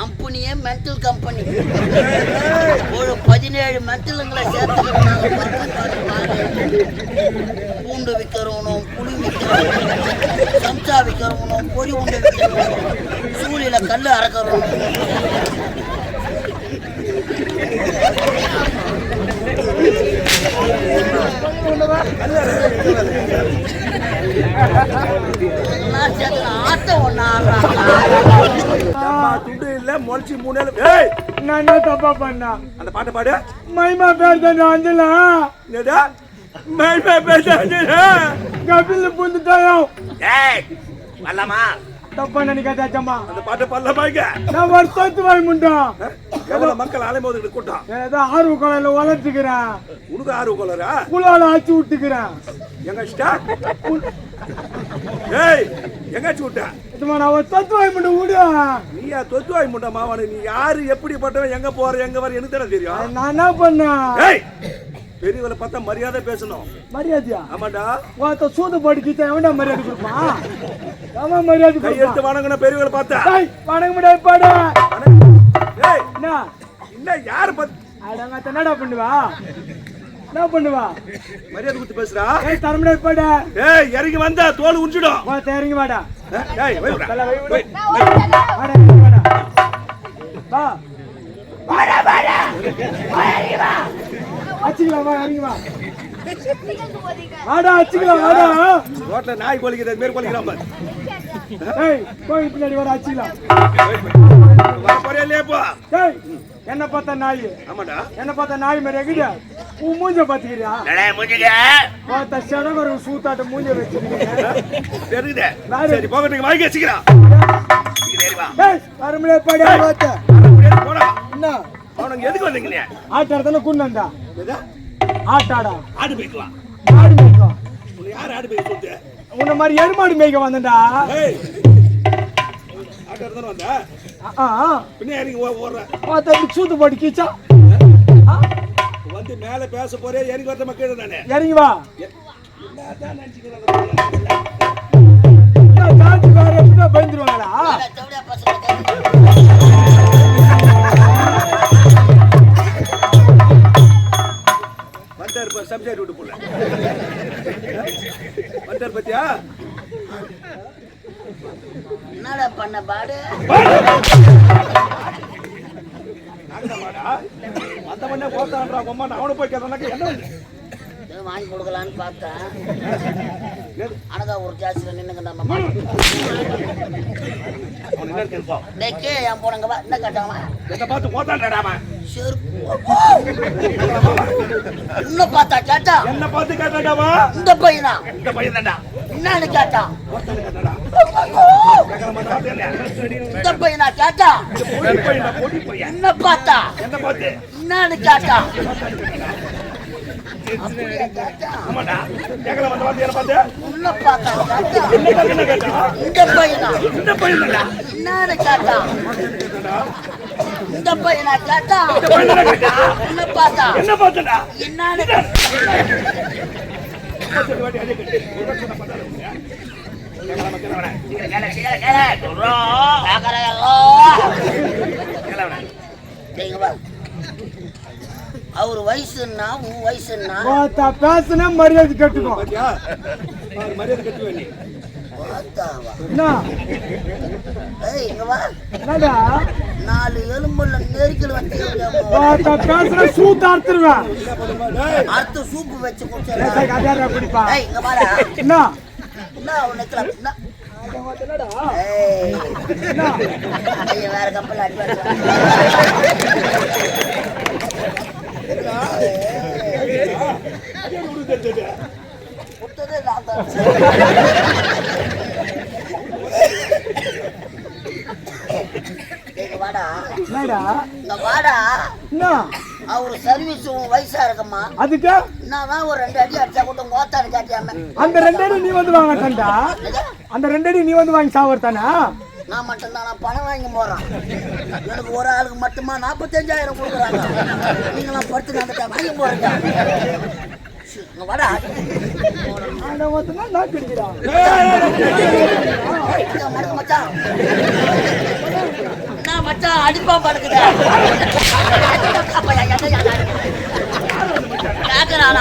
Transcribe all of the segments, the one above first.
கம்பெனியே mental company. ஒரு பதினேழு மென்டலுங்களை சேர்த்துக்கிறாங்க பூண்டு விற்கிறவனும் புளி விற்கிறவனும் சம்சா விற்கிறவனும் பொடி உண்டு விற்கிறவனும் சூழில கல் அறக்கிறவனும். எல்லாம் ஆட்டம் ஒன்று ஆடுறாங்க. துண்டு இல்ல முளைச்சி மூணு ஏய்! நான் என்ன தப்பா பண்ணா? அந்த பாட்டை பாடு. மைமா பேர் தானே அஞ்சலா? என்னடா மைமா பேசாதே கபில புந்துட்டாயும் ஏய்! வரலாமா? தப்பா நினைக்காதாச்சம்மா அந்த பாட்டை பாடலாமாங்க நான் வருத்தத்து முண்டோம் எவ்வளவு மக்கள் அலைமோது கூட்டம்? ஏதோ ஆர்வ குழந்தைல வளர்த்துக்கிறேன் உனக்கு ஆர்வ கோளரா குளால ஆச்சு விட்டுக்கிறேன் எங்க ஏய்! எங்காச்சு விட்ட இதுமா நான் ஒரு தத்து வாங்கி முண்டை விடு நீயா தொத்து வாய் முண்டா மாவானு? நீ யாரு எப்படிப்பட்டவன் எங்க போற எங்க வர எனக்கு தானே தெரியும். நான் என்ன பண்ணேன் ஏய்! பெரியவளை பார்த்தா மரியாதை பேசணும். மரியாதையா? ஆமாடா. ஒருத்த சூது படிக்கிட்ட எவன்டா மரியாதை கொடுப்பான்? அவன் மரியாதை கை எடுத்து வணங்கின பெரியவளை பார்த்தா. வணங்க முடியாது பாடு. என்ன? என்ன யாரு பார்த்து அடங்க என்னடா பண்ணுவா? என்ன பண்ணுவா? மரியாதை கொடுத்து பேசுறா ஏய் தர முடியாது பாடு ஏய் இறங்கி வந்தா தோல் உஞ்சிடும் வா இறங்கி வாடா. ஏய் வை விடா. தல வை விடு. வை. வாடா இறங்கி வாடா. வா. அச்சிக்கலாம் வா இறங்கி வா. வாடா அச்சிக்கலாம் வாடா. ரோட்ல நாய் கொலிக்கிறது மாரி கொலிக்கிறான் பாரு. ஏய் கோயில் பின்னாடி வாடா அச்சிக்கலாம். என்ன பார்த்தா நாய். ஆமாடா. என்ன பார்த்தா நாய் மாதிரி எகுது உன் மூஞ்ச பாத்துக்கிறியா பார்த்த செடகரு சூத்தாட்ட மூஞ்ச வச்சிருக்கீங்க தெரியுதே. சரி போகட்டுங்க வாங்கி வச்சுக்கிறான் ஏய் வரமுடிய படி வாத்த. போடா. என்ன? அவனுக்கு எதுக்கு வந்தீங்க நீ? ஆட்டாடத்தான குண்டா? ஆட்டாடா. ஆடு போய்க்கலாம் மேய்க்கும். உன்னை யார் ஆடு போய் உன்ன மாதிரி எருமாடு மேய்க்க வந்தேன்டா. சூத்து போட்டு கீச்சா ஆ, வந்து மேல பேச போறே இறங்கி வரத மக்கள் நானே இறங்கி வா பயந்துருவாங்களா? வந்தார் சப்ஜெக்ட் விட்டு போல வந்தார் பத்தியா? என்னடா பண்ண பாடு? அந்த மண்ணே போத்தான்றா அம்மா நான் அவனை போய் கேட்டானாக்க என்ன வாங்கி கொடுக்கலான்னு பார்த்தேன். அனதா ஒரு ஜாஸ்தியில் நின்னுங்க நம்ம? டெக்கே என் போனங்க வா என்ன கேட்டாங்களா என்னை பார்த்து செருப்பு இன்னும் பார்த்தா கேட்டா? என்ன பார்த்து கேட்டாண்டாவா இந்த பையனா? இந்த பையன் தான்டா. என்னன்னு கேட்டான் இந்த பையனா கேட்டா? என்ன பார்த்தா? என்ன என்னன்னு கேட்டான் என்ன பார்த்தா இந்த பையனா? இந்த பையனா என்னன்னு கேட்டான் இந்த பையனா கேட்டா? என்ன பார்த்தா? என்ன பார்த்தா என்னன்னு அவர் வயசுன்னா உன் வயசுன்னா? பேசுனா மரியாதை பாரு, மரியாதை கட்டு நாலு எலும்புல நெருக்கல் வந்து பேசுனா சூத்து அறுத்துருவேன் அடுத்த சூப்பு வச்சு குடிப்பா. இங்க வாடா. என்ன? என்ன வேற கப்பல் அடி கொடுத்ததே நான் தான் இங்க வாடா என்னடா இங்க வாடா என்ன அவரு சர்வீஸ் உன் வயசா இருக்கம்மா அதுக்கு நான் ஒரு ரெண்டு அடி அடிச்சா கூட காட்டியாம அந்த ரெண்டடி நீ வந்து வாங்கட்டா அந்த ரெண்டடி நீ வந்து வாங்கி சாவர்த்தானா நான் மட்டும்தான் நான் பணம் வாங்கி போறேன் எனக்கு ஒரு ஆளுக்கு மட்டுமா நாற்பத்தஞ்சாயிரம் கொடுக்குறாங்க நீங்களாம் படுத்து நடத்த வாங்கி போறீங்க வாடா மச்சான் மச்சான் அடிப்பா படுக்குது. கேக்குறான்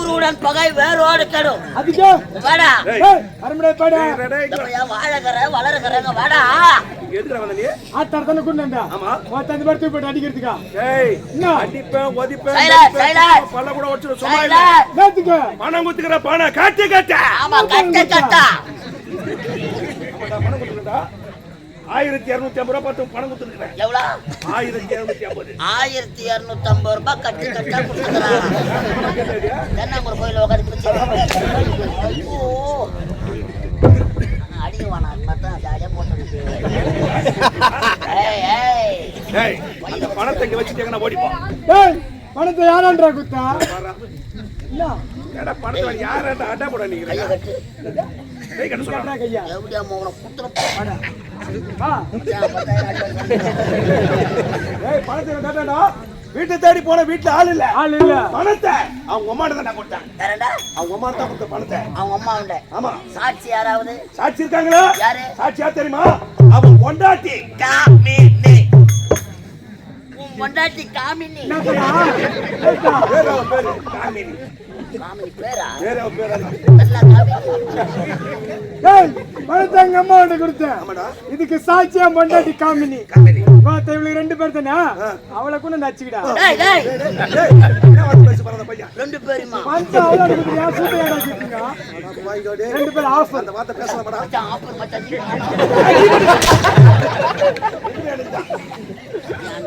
ஊருடன் பகை வேரோடு கெடும். வாடா. வாழகற வளரகறங்க வாடா. பணம் குத்துக்கிற பணம் காட்டு காட்டு. ஆமா கட்ட கட்டா. ஆமாடா, பணம் குத்துக்கிறடா. ஆயிரத்தி இருநூத்தி ஐம்பது ரூபாய் பார்த்து பணம் கொடுத்துருக்கேன் எவ்வளவு ஆயிரத்தி இருநூத்தி ஐம்பது. ஆயிரத்தி இருநூத்தி ஐம்பது ரூபாய் கட்டி கட்டா கொடுத்துக்கிறான் தென்னாங்குடி கோயில் உட்காந்து போட்டு ஏய் அந்த பணத்தை இங்க வச்சுட்டேங்கன்னா ஓடிப்போம் ஏய் பணத்தை யாரான்றா குத்தா? இல்ல. ஏடா பணத்தை யாராட்ட அட்டா போட நீங்க கையை கட்டு கை கட்ட கட்டுறா கையா? எப்படியா மோகன குத்துற வா ஏய் பணத்தை கேட்டாடா வீட்டை தேடி போன வீட்டுல ஆள் இல்ல. ஆள் இல்ல. பணத்தை அவங்க அம்மாட்ட தான் வேறடா அவங்க அம்மா தான் கொடுத்த பணத்தை. அவங்க அம்மா உண்டு. ஆமா. சாட்சி யாராவது? சாட்சி இருக்காங்களா? யாரு? சாட்சி யார் தெரியுமா? அவன் பொண்டாட்டி காமினி. உன் பொண்டாட்டி காமினி. காமினி. காமினி பேரா? வேற அவன் பேரு. அதான். எல்லாம் காமினி. ஏய் பணத்தை எங்க அம்மா கொடுத்தேன்? ஆமாடா. இதுக்கு சாட்சியா மொண்டாட்டி காமினி. காமினி. பார்த்த இவளுக்கு ரெண்டு பேர் தானே? அவளை கூட நச்சுக்கிடா. ரெண்டு பேருமா. ரெண்டு பேர் ஆஃபர் அந்த வார்த்தை பேசலாமாடா ஆஃபர்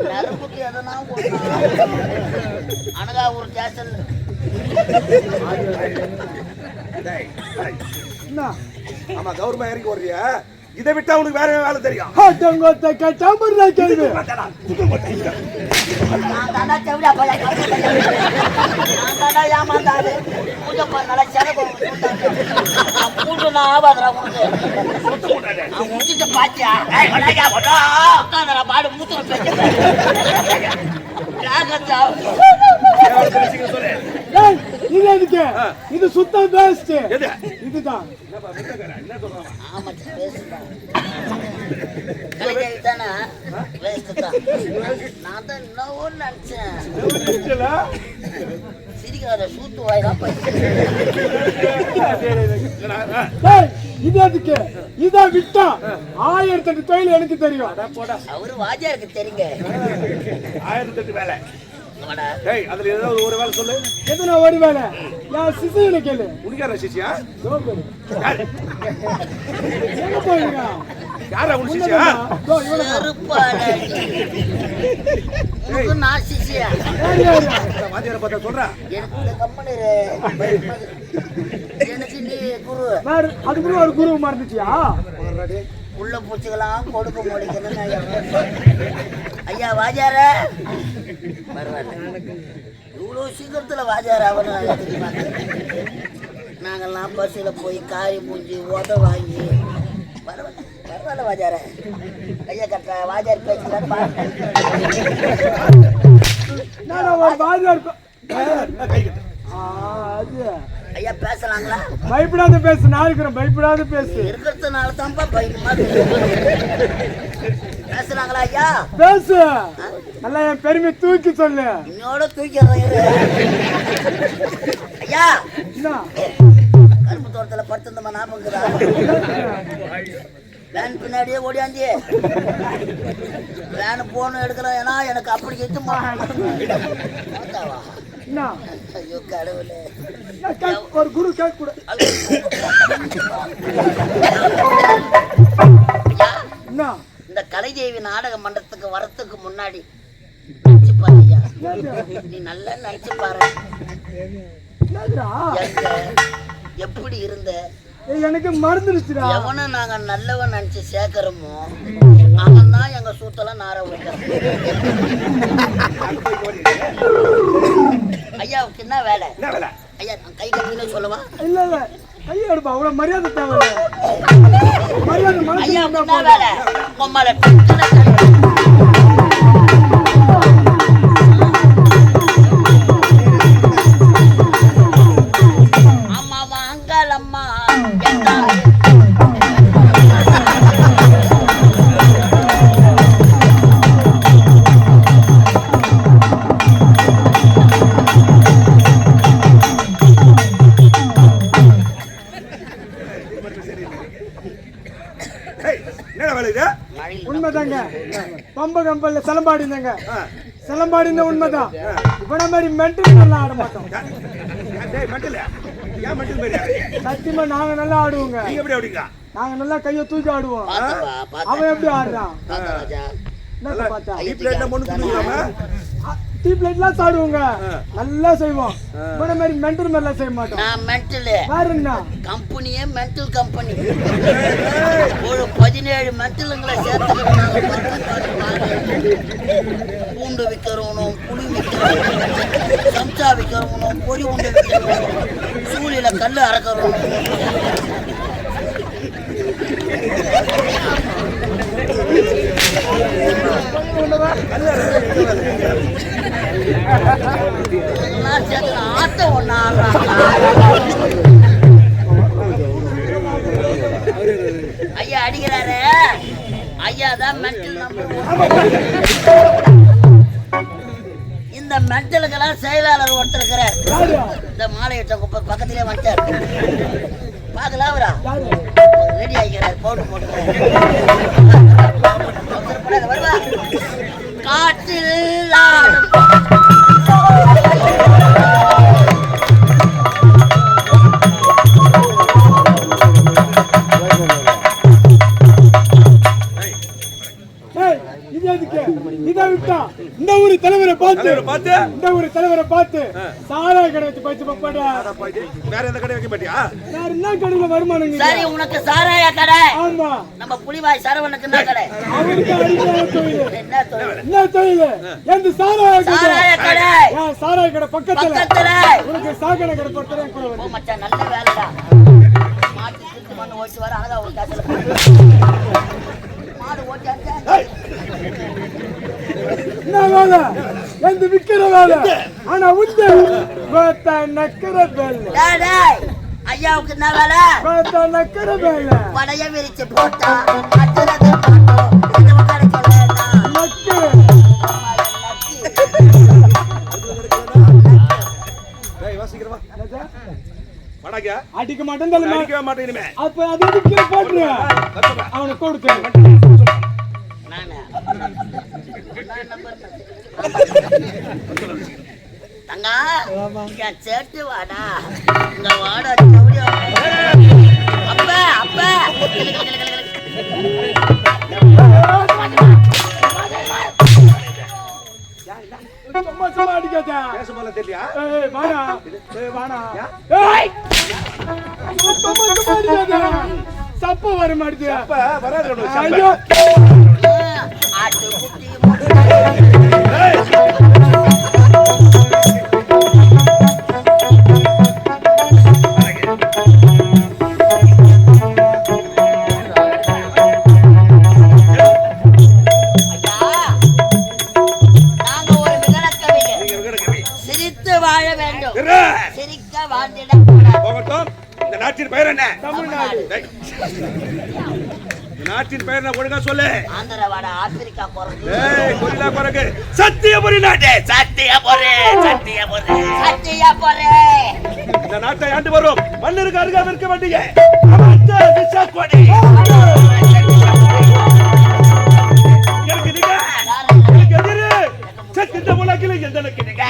நரம்புக்கு எதனா ஒண்ணு. அனகாவூர் ஸ்டேஷன் ஆமா கௌரவமா இறங்கி வர்றியா இதை விட்டா உனக்கு வேற வேலை தெரியும்? ஆட்டங்கொத்த கேட்டா முருடா கேள்வி மாட்டாடா. தூக்க பையன் இல்லடா, ஆ. ஏய் இது எதுக்கு? இதான் விட்டா ஆயிரத்தி எட்டு தொழில் எனக்கு தெரியும். அடா போடா. அவரு வாஜியாருக்கு தெரியுங்க. ஆயிரத்தி எட்டு வேலை. ஏய் அதுல ஏதாவது ஒரு வேலை சொல்லு. எத்தனை ஒரு வேலை? என் சிசுகளை கேளு. உனக்கார சிசியா? எங்க போயிருக்கா யாரா உன் சிசியா? உனக்கு நான் சிசியா? வாத்தியார பார்த்தா சொல்றா. எனக்கு இந்த கம்பெனி எனக்கு நீ குரு. அதுக்குள்ள ஒரு குரு மறந்துச்சியா உள்ள பூச்சிக்கலாம் கொடுக்க முடிக்கணும்னு ஐயா வாஜார? பரவாயில்ல இவ்வளோ சீக்கிரத்துல வாஜார தெரியுமா? நாங்கெல்லாம் பஸ்ஸில் போய் காரி மூஞ்சி உத வாங்கி பரவாயில்ல பரவாயில்ல வாஜார. ஐயா கட்டுற வாஜார் பேச்சுதான் நான் ஒரு பாதியார் ப- கை கட்டு ஆ, அது. ஐயா பேசலாங்களா? பயப்படாத பேசு நான் இருக்கிறேன் பயப்படாத பேசு. இருக்கிறதுனால தான்ப்பா பயமா. பேசலாங்களா ஐயா? பேசு. நல்லா என் பெருமை தூக்கி சொல்லு. இன்னோட தூக்கிறேன் இரு. ஐயா என்ன? கரும்பு தோட்டத்துல படுத்திருந்தமா ஞாபகம்க்குதா வேன் பின்னாடியே ஓடியாந்தி. வேன் போன எடுக்கிறேன் ஏன்னா எனக்கு அப்படி என்ன ஐயோ கடவுளே. ஒரு குரு கேட்க கூட. இந்த கலைதேவி நாடக மன்றத்துக்கு வரத்துக்கு முன்னாடி நீ நல்லா நினைச்சு பாரு. எப்படி இருந்த? எனக்கு மறந்துடுச்சுடா. எவனை நாங்க நல்லவன் நினைச்சு சேர்க்கிறோமோ? அவன் தான் எங்க சூத்தெல்லாம் நார வைக்கிறான் ஐயாவுக்கு என்ன வேலை? என்ன வேலை? ஐயா நான் கை கட்டினே சொல்லவா? இல்ல இல்ல. கையை எடுப்பா. அவ்வளவு மரியாதை தேவை என்ன போதும். வேலை? டக்குனு இருந்தேங்க பம்ப கம்பல்ல சிலம்பாடி இருந்தேங்க. ஆ. சிலம்பாடி இருந்த உண்மைதான். இவன மாதிரி மென்டல் நல்லா ஆட மாட்டோம்? சத்தியமா நாங்க நல்லா ஆடுவோங்க. நீங்க எப்படி அப்படிங்க நாங்க நல்லா கைய தூக்கி ஆடுவோம். அவன் எப்படி ஆடுறான்? என்ன பார்த்தா டீ பிளேட்ல மொண்டு குடுக்குறாம டீ பிளேட்லாம் சாடுவோங்க நல்லா செய்வோம். இவன மாதிரி மென்டல் மாதிரிலாம் செய்ய மாட்டோம். நான் மென்டலு என்ன? கம்பெனியே மென்டல் கம்பெனி ஒரு பதினேழு மென்டலுங்களை சேர்த்துக்கிறோம் பூண்டு விற்கிறவனும் புளி விற்கிறவனும் சம்சா விற்கிறவனும் பொறி உண்டை விற்கிறவனும் சூழில கல் அறக்கிறவனும். எல்லாம் சேர்த்து ஆட்டம் ஒன்று ஐயா அடிக்கிறாரு. ஐயா தான் மென்டல் இந்த மென்டலுக்கெல்லாம் செயலாளர் ஒருத்தர் இருக்கிறார். இந்த மாலையிட்ட குப்பை பக்கத்திலே வந்துட்டார் பார்க்கலாம் அவரா? ரெடி ஆகிக்கிறார் பவுடர் போட்டு வருவா. காற்றில் பார்த்து? இந்த ஊரு தலைவரை பார்த்து சாராய கடை வச்சு பச்சு பப்பாடா வேற எந்த கடை வைக்க மாட்டியா? வேற என்ன கடையில வருமானங்க? சரி உனக்கு சாராய கடை. ஆமா. நம்ம புலிவாய் சரவணுக்கு என்ன கடை? அவருக்கு அடிமையான தொழில். என்ன தொழில்? என்ன தொழில்? எந்த சாராய கடை? சாராய கடை. சாராய கடை பக்கத்துல. பக்கத்துல. உனக்கு சாக்கடை கடை பக்கத்துல கூட வந்து மச்சான் நல்ல வேலைடா. மாட்டு திருட்டு மண்ணு ஓட்டு வர அழகா ஒரு காசுல மாடு ஓட்டியாச்சா என்ன வேலை? எந்த விக்கிற வேலை. ஆனா உண்டு. வேத்த நக்கிற வேலை. ஐயாவுக்கு என்ன வேலை? வேத்த நக்கிற வேலை. விரிச்சு போட்டா அடிக்க மாட்டேன் தலைமை அடிக்கவே மாட்டேன் அப்ப அது கத்துறா. அவனுக்கு கொடுத்து தங்கா சேட்டு வாடா. இங்க வாடா அப்ப அப்ப சும்மா சும்மா அடிக்காத பேச போல தெரியலையா ஏய் வாடா ஏய் வாடா ஏய் சும்மா சும்மா அடிக்காத சப்ப. வர அப்ப வராது. ஐயோ. ஆட்டு குட்டி Hey! சத்தியபுரி நாட்டு. சத்தியபுரி சத்தியபுரி சத்திய போறே இந்த நாட்டை ஆண்டு வரும். மன்னருக்கு அருகாம இருக்க விசாகோடி எனக்கு நீங்க எனக்கு எதிரி. சத்திய உலகில் எந்தனுக்கு நீங்க